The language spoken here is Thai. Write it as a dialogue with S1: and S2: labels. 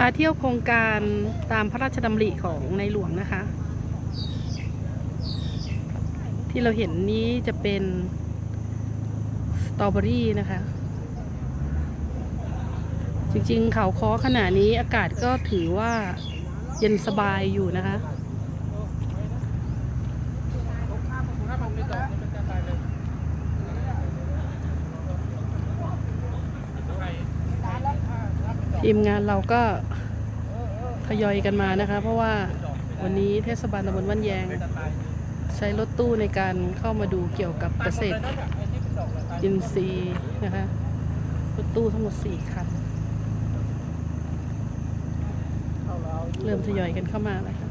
S1: พาเที่ยวโครงการตามพระราชดำริของในหลวงนะคะ ที่เราเห็นนี้จะเป็นสตรอเบอรี่นะคะ จริงๆเขาค้อขนาดนี้อากาศก็ถือว่าเย็นสบายอยู่นะคะ ทีมงานเราก็ทยอยกันมานะคะ เพราะว่าวันนี้เทศบาลตำบลบ้นแยง ใช้รถตู้ในการเข้ามาดูเกี่ยวกับเกษตรอินทรีย์นะคะรถตู้ทั้งหมด4คันเริ่มทยอยกันเข้ามาแล้วค่ะ